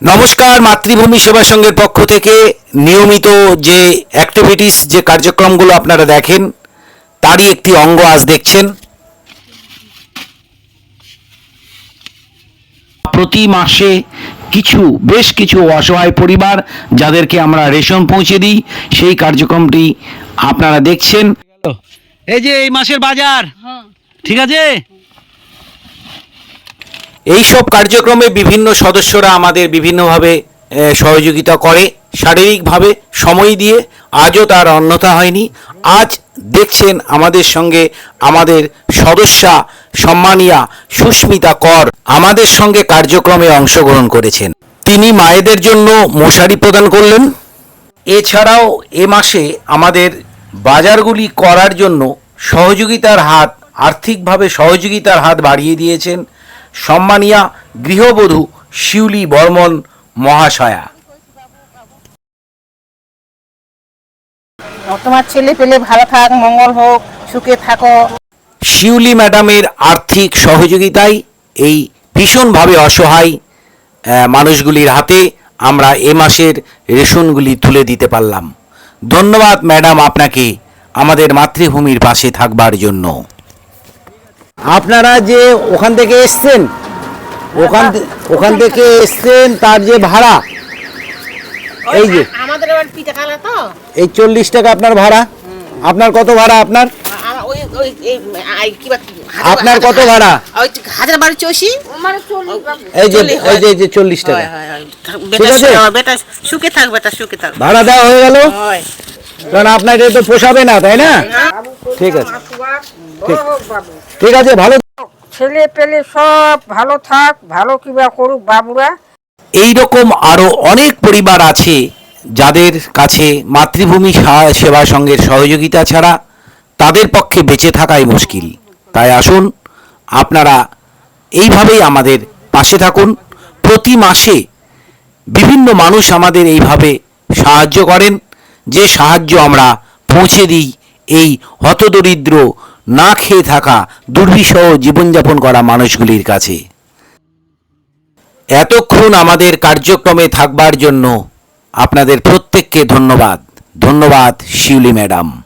নমস্কার মাতৃভূমি সেবা সংঘের পক্ষ থেকে নিয়মিত যে অ্যাক্টিভিটিস যে কার্যক্রমগুলো আপনারা দেখেন তারই একটি অঙ্গ আজ দেখছেন। প্রতি মাসে কিছু বেশ কিছু অসহায় পরিবার যাদেরকে আমরা রেশন পৌঁছে দিই সেই কার্যক্রমটি আপনারা দেখছেন। এই যে এই মাসের বাজার ঠিক আছে? এই সব কার্যক্রমে বিভিন্ন সদস্যরা আমাদের বিভিন্নভাবে সহযোগিতা করে, শারীরিকভাবে সময় দিয়ে, আজও তার অন্যথা হয়নি। আজ দেখছেন আমাদের সঙ্গে আমাদের সদস্যা সম্মানিয়া সুস্মিতা কর, আমাদের সঙ্গে কার্যক্রমে অংশগ্রহণ করেছেন। তিনি মায়েদের জন্য মশারি প্রদান করলেন। এছাড়াও এ মাসে আমাদের বাজারগুলি করার জন্য সহযোগিতার হাত, আর্থিকভাবে সহযোগিতার হাত বাড়িয়ে দিয়েছেন। সম্মানিয়া গৃহবধূ শিউলি বর্মন মহাশয়া। তোমার ছেলে পেলে ভালো থাক মঙ্গল হোক সুখে থাকো। শিউলি ম্যাডামের আর্থিক সহযোগিতায় এই ভীষণভাবে অসহায় মানুষগুলির হাতে আমরা এ মাসের রেশনগুলি তুলে দিতে পারলাম। ধন্যবাদ ম্যাডাম আপনাকে আমাদের মাতৃভূমির পাশে থাকবার জন্য। আপনারা যে ওখান থেকে এসছেন ওখান থে- ওখান থেকে এসছেন তার যে ভাড়া এই যে। আমাদের এবার পিঠে খালা তো। এই চল্লিশ টাকা আপনার ভাড়া। আপনার কত ভাড়া আপনার? ওই ওই এই আই কি বা আপনার কত ভাড়া? ওই হাজার বারো চৌষি এই যে চল্লিশ, এই যে এই যে চল্লিশ টাকা। হয়, হয়, হয়। বেটা আছে? বেটা সুখে থাক বেটা সুখে থাক। ভাড়া দেওয়া হয়ে গেল। হয়। কারণ আপনার এটা তো পোষাবে না তাই না? ঠিক আছে। ঠিক। ঠিক আছে ভালো ছেলে পেলে সব ভালো থাক ভালো কিবা করুক বাবুরা। এই রকম আরও অনেক পরিবার আছে যাদের কাছে মাতৃভূমি সেবা সংঘের সহযোগিতা ছাড়া তাদের পক্ষে বেঁচে থাকাই মুশকিল। তাই আসুন আপনারা এইভাবেই আমাদের পাশে থাকুন। প্রতি মাসে বিভিন্ন মানুষ আমাদের এইভাবে সাহায্য করেন। যে সাহায্য আমরা পৌঁছে দিই এই হতদরিদ্র না খেয়ে থাকা দুর্বিষহ জীবনযাপন করা মানুষগুলির কাছে। এতক্ষণ আমাদের কার্যক্রমে থাকবার জন্য আপনাদের প্রত্যেককে ধন্যবাদ। ধন্যবাদ, শিউলি ম্যাডাম।